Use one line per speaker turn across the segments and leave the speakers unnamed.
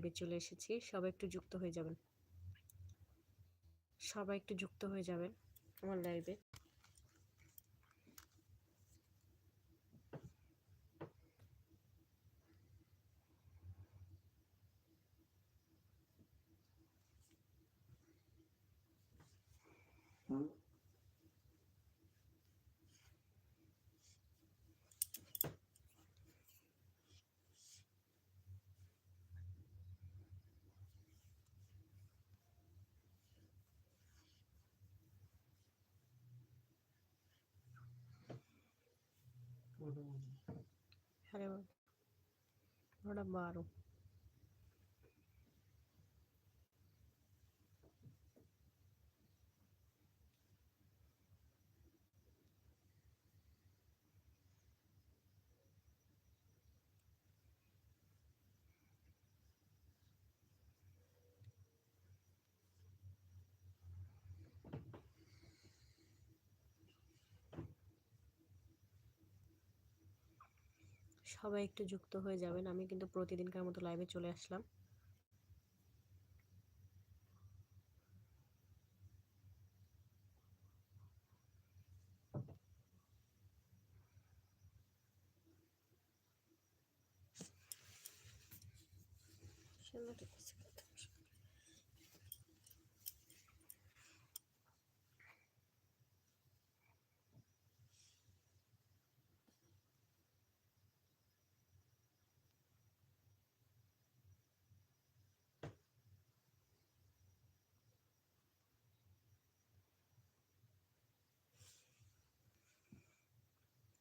লাইভে চলে এসেছি। সবাই একটু যুক্ত হয়ে যাবেন। সবাই একটু যুক্ত হয়ে যাবেন আমার লাইভে ਹਮ ਥੋੜਾ ਬਾਹਰ ਹੋ সবাই একটু যুক্ত হয়ে যাবেন। আমি কিন্তু প্রতিদিনকার মতো লাইভে চলে আসলাম।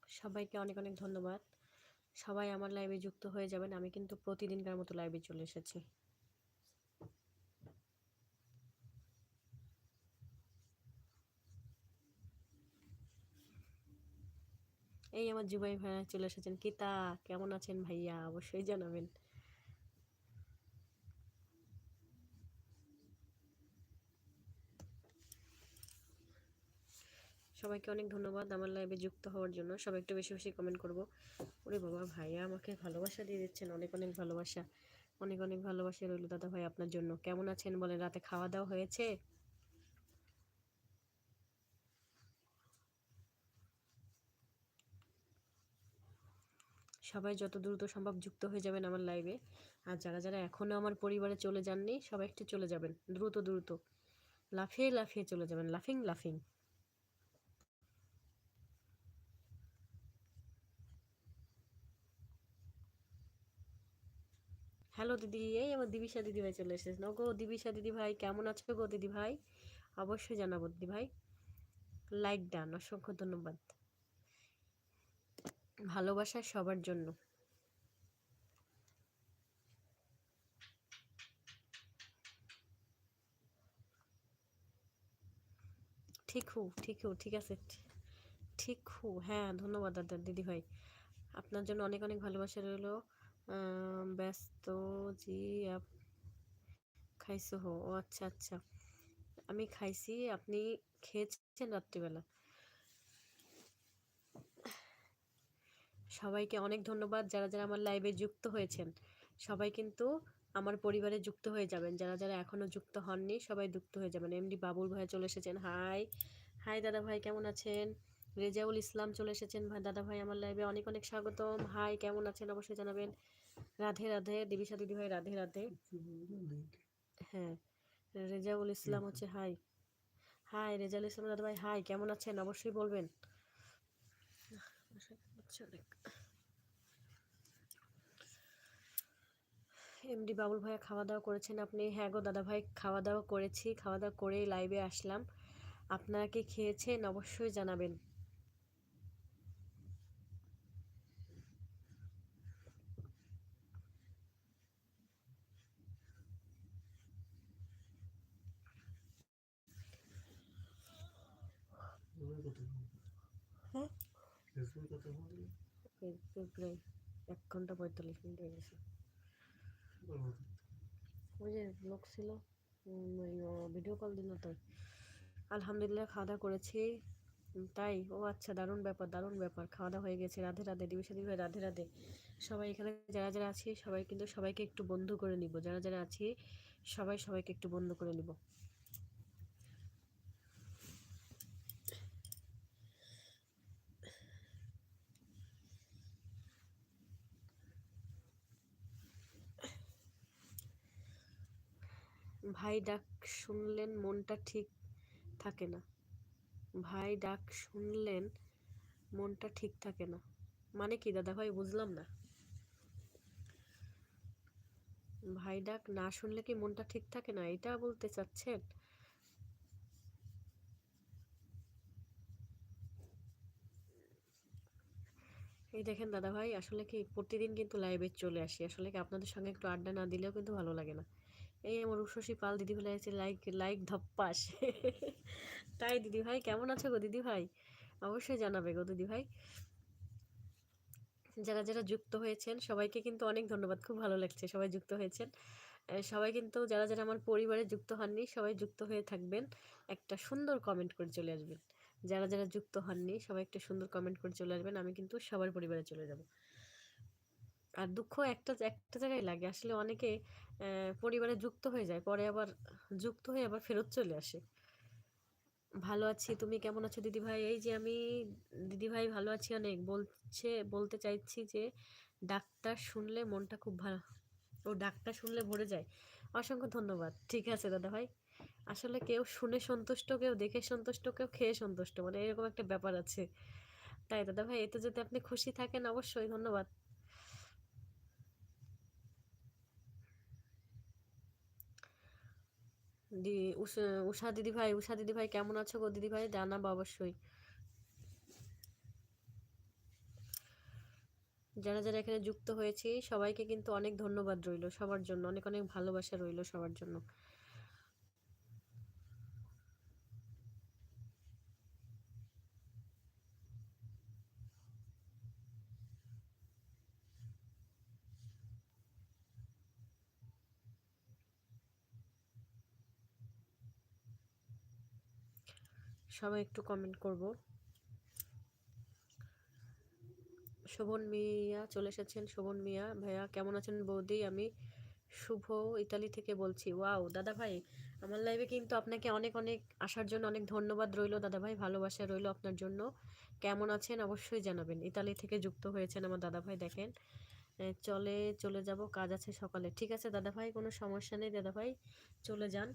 সবাইকে অনেক অনেক ধন্যবাদ। সবাই আমার লাইভে যুক্ত হয়ে যাবেন। আমি কিন্তু প্রতিদিনকার মতো লাইভে চলে এসেছি। এই আমার জুবাই ভাইয়া চলে এসেছেন। কিতা, কেমন আছেন ভাইয়া? অবশ্যই জানাবেন। সবাইকে অনেক ধন্যবাদ আমার লাইভে যুক্ত হওয়ার জন্য। সবাই একটু বেশি বেশি কমেন্ট করব। ওরে বাবা ভাইয়া আমাকে ভালোবাসা দিয়ে দিচ্ছেন। অনেক অনেক ভালোবাসা। অনেক অনেক ভালোবাসা রইল দাদা ভাই আপনার জন্য। কেমন আছেন বলেন? রাতে খাওয়া দাওয়া হয়েছে? সবাই যত দ্রুত সম্ভব যুক্ত হয়ে যাবেন আমার লাইভে আর যারা যারা এখনও আমার পরিবারে চলে যাননি, সবাই একটু চলে যাবেন। দ্রুত দ্রুত। লাফিয়ে লাফিয়ে চলে যাবেন। লাফিং লাফিং। হ্যালো দিদি, এই আমার দিবিশা দিদি ভাই চলে এসেছেন গো দিবিশা দিদি ভাই, কেমন আছো গো দিদি ভাই? অবশ্যই জানাব দিদি ভাই। লাইক ডান, অসংখ্য ধন্যবাদ। ভালোবাসা সবার জন্য। ঠিক হু ঠিক হু, ঠিক আছে। ঠিক হু হ্যাঁ ধন্যবাদ দাদা দিদি ভাই। আপনার জন্য অনেক অনেক ভালোবাসা রইল। ব্যস্ত জি আপ, খাইছো হো, ও আচ্ছা আচ্ছা। আমি খাইছি, আপনি খেয়েছেন রাত্রিবেলা? সবাইকে অনেক ধন্যবাদ, যারা যারা আমার লাইভে যুক্ত হয়েছেন। সবাই কিন্তু আমার পরিবারে যুক্ত হয়ে যাবেন। যারা যারা এখনও যুক্ত হননি, সবাই যুক্ত হয়ে যাবেন। এমডি বাবুল ভাই চলে এসেছেন। হাই হাই দাদা ভাই, কেমন আছেন? রেজাউল ইসলাম চলে এসেছেন। ভাই, দাদা ভাই, আমার লাইভে অনেক অনেক স্বাগতম। হাই, কেমন আছেন? অবশ্যই জানাবেন। রাধে রাধে দিবিশা দিদি ভাই রাধে রাধে। হ্যাঁ রেজাউল ইসলাম হচ্ছে হাই। হাই, রেজাউল ইসলাম দাদা ভাই, হাই, কেমন আছেন? অবশ্যই বলবেন। এমডি বাবুল ভাইয়া খাওয়া দাওয়া করেছেন আপনি? হ্যাঁ গো দাদা ভাই, খাওয়া দাওয়া করেছি। খাওয়া দাওয়া করেই লাইভে আসলাম। আপনারা কি খেয়েছেন? অবশ্যই জানাবেন। এক ঘণ্টা পঁয়তাল্লিশ মিনিট হয়ে গেছে। ওই যে লোক ছিল ভিডিও কল দিল তো আলহামদুলিল্লাহ খাওয়া দাওয়া করেছি। তাই ও আচ্ছা দারুণ ব্যাপার দারুণ ব্যাপার। খাওয়া দাওয়া হয়ে গেছে রাধে রাধে দিবসা ভাই রাধে রাধে। সবাই এখানে যারা যারা আছি সবাই কিন্তু সবাইকে একটু বন্ধু করে নিব। যারা যারা আছি সবাই সবাইকে একটু বন্ধু করে নিব। ভাই ডাক শুনলেন মনটা ঠিক থাকে না। ভাই ডাক শুনলেন মনটা ঠিক থাকে না। মানে কি দাদা ভাই বুঝলাম না। ভাই ডাক না শুনলে কি মনটা ঠিক থাকে না? এটা বলতে চাচ্ছেন? এই দেখেন দাদা ভাই আসলে কি প্রতিদিন কিন্তু লাইভে চলে আসি। আসলে কি আপনাদের সঙ্গে একটু আড্ডা না দিলেও কিন্তু ভালো লাগে না। এই আমার উষসী পাল দিদি ভাই আছে লাইক লাইক ধপ্পাস। তাই দিদি ভাই কেমন আছো গো দিদি ভাই অবশ্যই জানাবে গো দিদি ভাই যারা যারা যুক্ত হয়েছেন, সবাইকে কিন্তু অনেক ধন্যবাদ, খুব ভালো লাগছে সবাই যুক্ত হয়েছেন। সবাই কিন্তু, যারা যারা আমার পরিবারে যুক্ত হননি, সবাই যুক্ত হয়ে থাকবেন, একটা সুন্দর কমেন্ট করে চলে আসবেন। যারা যারা যুক্ত হননি, সবাই একটা সুন্দর কমেন্ট করে চলে আসবেন, আমি কিন্তু সবার পরিবারে চলে যাব। আর দুঃখ একটা একটা জায়গায় লাগে, আসলে অনেকে পরিবারে যুক্ত হয়ে যায়, পরে আবার যুক্ত হয়ে আবার ফেরত চলে আসে। ভালো আছি, তুমি কেমন আছো দিদি ভাই এই যে আমি দিদি ভাই ভালো আছি অনেক। বলছে, বলতে চাইছি যে, ডাক্তার শুনলে মনটা খুব ভালো, ও ডাক্তার শুনলে ভরে যায়। অসংখ্য ধন্যবাদ। ঠিক আছে দাদা ভাই আসলে কেউ শুনে সন্তুষ্ট, কেউ দেখে সন্তুষ্ট, কেউ খেয়ে সন্তুষ্ট মানে এরকম একটা ব্যাপার আছে। তাই দাদা ভাই এতে যদি আপনি খুশি থাকেন অবশ্যই, ধন্যবাদ। দি, উষা উষা দিদি ভাই উষা দিদি ভাই কেমন আছো গো দিদি ভাই জানাব অবশ্যই। যারা যারা এখানে যুক্ত হয়েছি, সবাইকে কিন্তু অনেক ধন্যবাদ রইল সবার জন্য। অনেক অনেক ভালোবাসা রইল সবার জন্য। সবাই একটু কমেন্ট করব। শোভন মিয়া, চলে এসেছেন। শোভন মিয়া, ভাইয়া, কেমন আছেন বৌদি? আমি শুভ ইতালি থেকে বলছি। ওয়াও দাদা ভাই, আমার লাইভে কিন্তু আপনাকে অনেক অনেক আসার জন্য অনেক ধন্যবাদ রইল। দাদা ভাই, ভালোবাসা রইল আপনার জন্য। কেমন আছেন অবশ্যই জানাবেন। ইতালি থেকে যুক্ত হয়েছেন আমার দাদা ভাই, দেখেন। চলে চলে যাব। কাজ আছে সকালে। ঠিক আছে, দাদা ভাই, কোনো সমস্যা নেই। দাদা ভাই, চলে যান।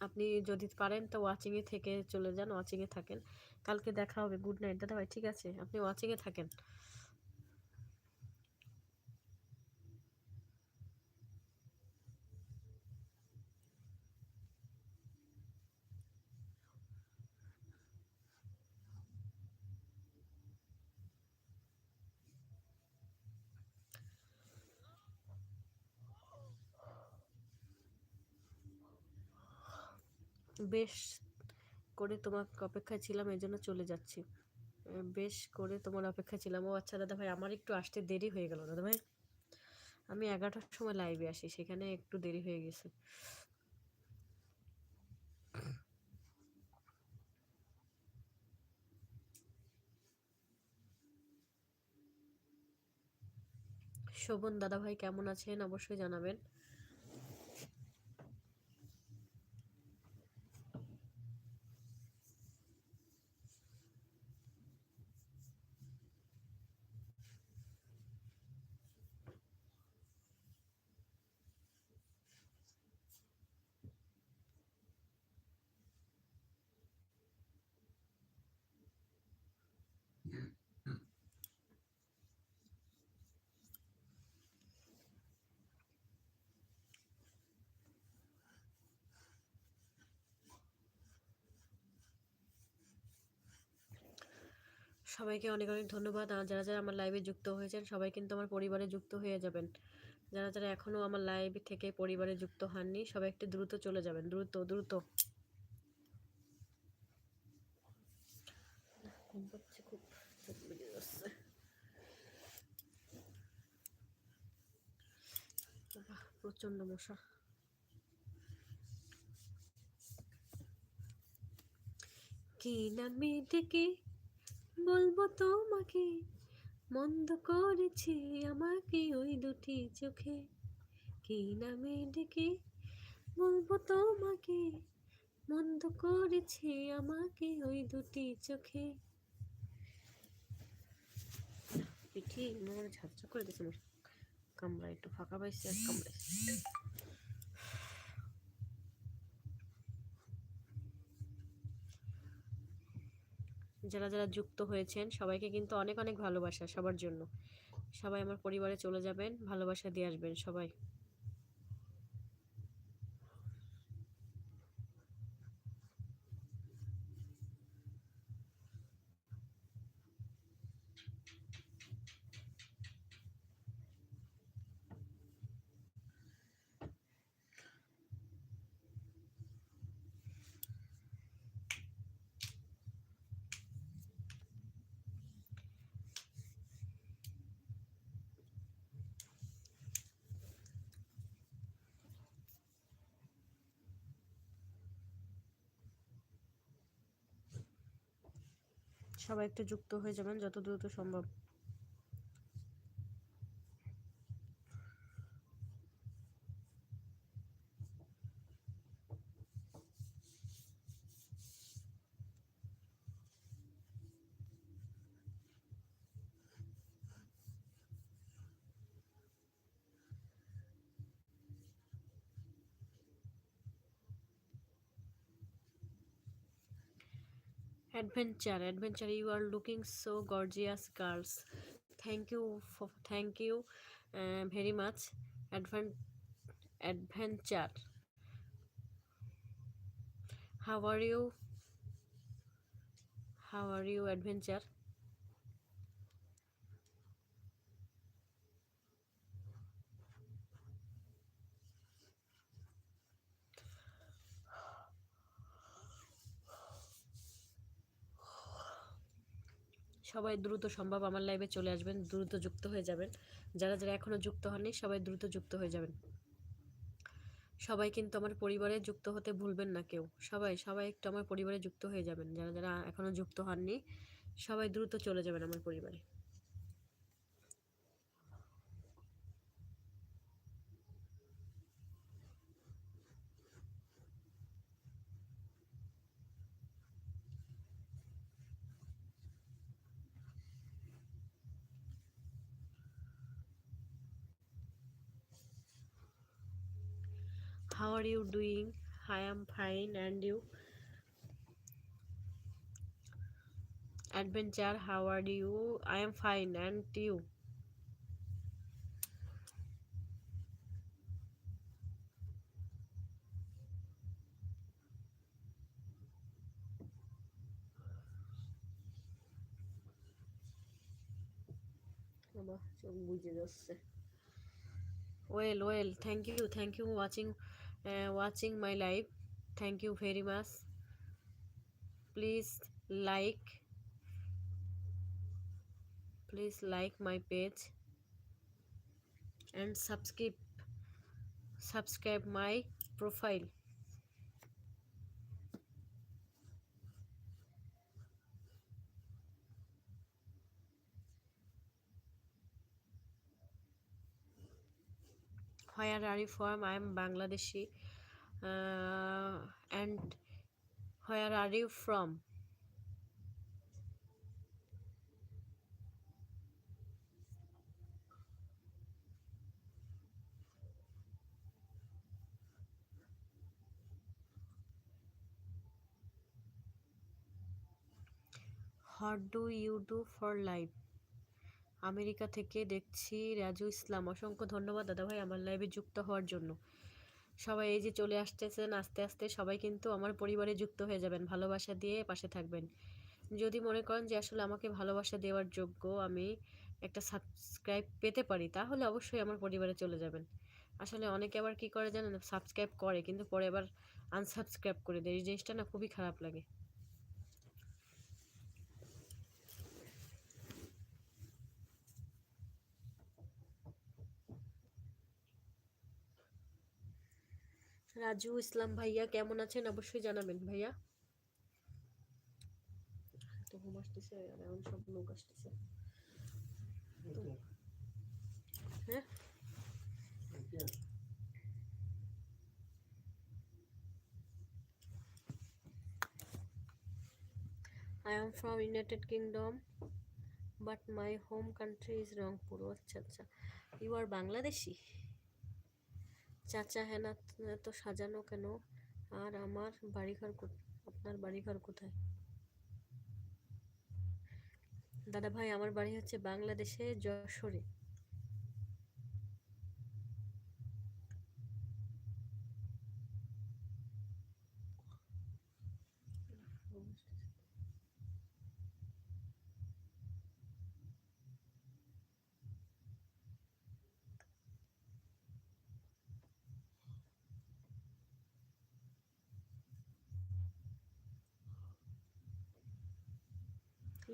আপনি যদি পারেন তো ওয়াচিংয়ে থেকে চলে যান ওয়াচিংয়ে থাকেন। কালকে দেখা হবে। গুড নাইট দাদা ভাই ঠিক আছে? আপনি ওয়াচিংয়ে থাকেন। বেশ করে তোমার অপেক্ষায় ছিলাম এই জন্য চলে যাচ্ছি। বেশ করে তোমার অপেক্ষায় ছিলাম। ও আচ্ছা দাদা ভাই, আমার একটু আসতে দেরি হয়ে গেল। দাদা ভাই, আমি এগারোটার সময় লাইভে আসি, সেখানে একটু দেরি হয়ে গেছে। শোভন দাদা ভাই কেমন আছেন? অবশ্যই জানাবেন। সবাইকে অনেক অনেক ধন্যবাদ। আর যারা যারা আমার লাইভে যুক্ত হয়েছেন, সবাই কিন্তু আমার পরিবারে যুক্ত হয়ে যাবেন। যারা যারা এখনও আমার লাইভ থেকে পরিবারে যুক্ত হননি, সবাই একটু দ্রুত চলে যাবেন। দ্রুত দ্রুত। প্রচণ্ড মশা। কি নামে ডেকে বলব তোমাকে, মন্দ করেছে আমাকে ওই দুটি চোখে। কি নামে ডেকে বলব তোমাকে, মন্দ করেছে আমাকে ওই দুটি চোখে। পিঠি মোর ঝাপঝাপ করে দিয়েছে কামড়া একটু ফাঁকা পাইছে, আর কামড়াইছে। যারা যারা যুক্ত হয়েছেন, সবাইকে কিন্তু অনেক অনেক ভালোবাসা সবার জন্য। সবাই আমার পরিবারে চলে যাবেন, ভালোবাসা দিয়ে আসবেন সবাই। সবাই একটু যুক্ত হয়ে যাবেন যত দ্রুত সম্ভব। Adventure adventure you are looking so gorgeous girls. Thank you for thank you uh, very much. Adven- adventure. How are you? How are you adventure সবাই দ্রুত সম্ভব আমার লাইভে চলে আসবেন, দ্রুত যুক্ত হয়ে যাবেন। যারা যারা এখনও যুক্ত হননি, সবাই দ্রুত যুক্ত হয়ে যাবেন। সবাই কিন্তু আমার পরিবারে যুক্ত হতে ভুলবেন না কেউ। সবাই সবাই একটু আমার পরিবারে যুক্ত হয়ে যাবেন। যারা যারা এখনও যুক্ত হননি, সবাই দ্রুত চলে যাবেন আমার পরিবারে। are you doing i am fine and you adventure how are you i am fine and you বাবা চোখ বুঝে যাচ্ছে well well thank you thank you watching uh, watching my live thank you very much. Please like please like my page and subscribe subscribe my profile where are you from i am bangladeshi uh, and where are you from what do you do for life America থেকে দেখছি রাজু ইসলাম। অসংখ্য ধন্যবাদ দাদা ভাই আমার লাইভে যুক্ত হওয়ার জন্য। সবাই এই যে চলে আসতেছেন, আস্তে আস্তে সবাই কিন্তু আমার পরিবারে যুক্ত হয়ে যাবেন, ভালোবাসা দিয়ে পাশে থাকবেন। যদি মনে করেন যে আসলে আমাকে ভালোবাসা দেওয়ার যোগ্য আমি একটা সাবস্ক্রাইব পেতে পারি, তাহলে অবশ্যই আমার পরিবারে চলে যাবেন। আসলে অনেকে আবার কি করে জানেন সাবস্ক্রাইব করে, কিন্তু পরে আবার আনসাবস্ক্রাইব করে দেয়। এই জিনিসটা না খুবই খারাপ লাগে। রাজু ইসলাম ভাইয়া কেমন আছেন? অবশ্যই জানাবেন ভাইয়া। আর লোক আসতেছে। হ্যাঁ? Am from United Kingdom, but my home country is Rangpur. ও আচ্ছা আচ্ছা। ইউ আর বাংলাদেশি চাচা হ্যাঁ না এত সাজানো কেন? আর আমার বাড়িঘর আপনার বাড়িঘর কোথায়? দাদা ভাই আমার বাড়ি হচ্ছে বাংলাদেশে যশোরে।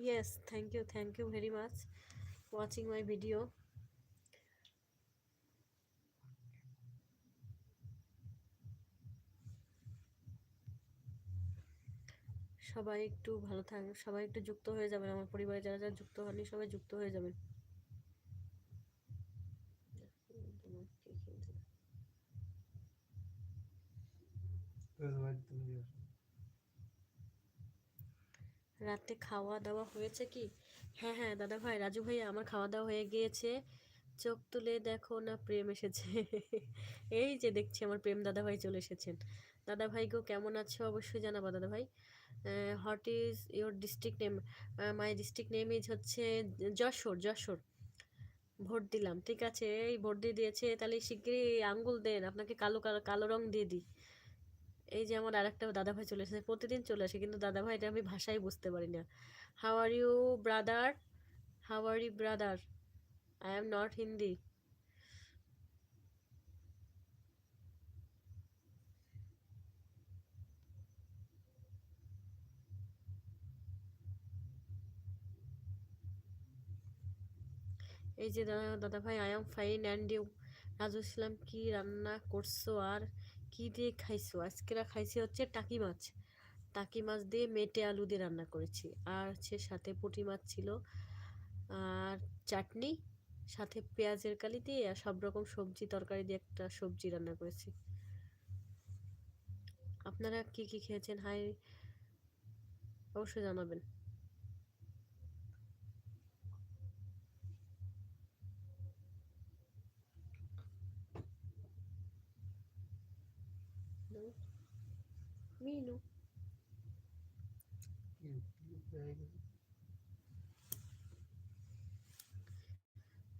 Yes, thank you, thank you very much watching my video. সবাই একটু ভালো থাক সবাই একটু যুক্ত হয়ে যাবেন আমার পরিবারে যারা যারা যুক্ত হননি সবাই যুক্ত হয়ে যাবেন রাতে খাওয়া দাওয়া হয়েছে কি? হ্যাঁ হ্যাঁ দাদা ভাই রাজু ভাই আমার খাওয়া দাওয়া হয়ে গিয়েছে। চোখ তুলে দেখো না প্রেম এসেছে। এই যে দেখছি আমার প্রেম দাদা ভাই চলে এসেছেন। দাদা ভাই গো, কেমন আছো? অবশ্যই জানাব দাদা ভাই what is your district name my district name is হচ্ছে যশোর যশোর। ভোট দিলাম, ঠিক আছে? এই ভোট দিয়ে দিয়েছে, তাহলে শিগগিরই আঙ্গুল দেন, আপনাকে কালো কালো কালো রং দিয়ে দিই। এই যে আমার আরেকটা দাদা ভাই চলে এসেছে, প্রতিদিন চলে আসে, কিন্তু দাদা ভাই এটা আমি ভাষাই বুঝতে পারি না। How are you brother how are you brother I am not Hindi এই যে দাদা দাদা ভাই I am fine and you Raju Islam, কি রান্না করছ আর? কি দিয়ে খাইছো? আজকেরা খাইছি হচ্ছে টাকি মাছ। টাকি মাছ দিয়ে মেটে আলু দিয়ে রান্না করেছি। আর হচ্ছে সাথে পুঁটি মাছ ছিল। আর চাটনি, সাথে পেঁয়াজের কালি দিয়ে আর সব রকম সবজি তরকারি দিয়ে একটা সবজি রান্না করেছি। আপনারা কি কি খেয়েছেন? হাই, অবশ্যই জানাবেন। মিনু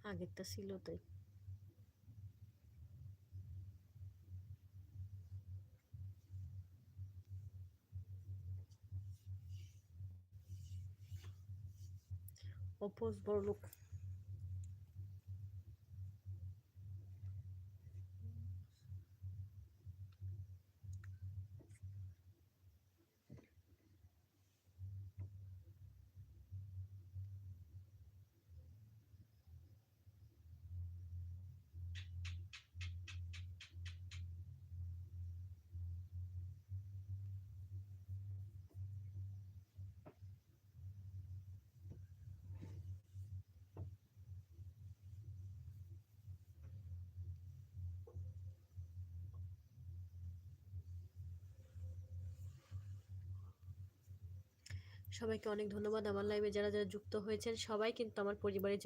আগেরটা ছিল তাই। অপোজ বড় লোক সবাইকে অনেক ধন্যবাদ। আমার লাইভে যারা যারা যুক্ত হয়েছেন সবাই কিন্তু আমার পরিবারে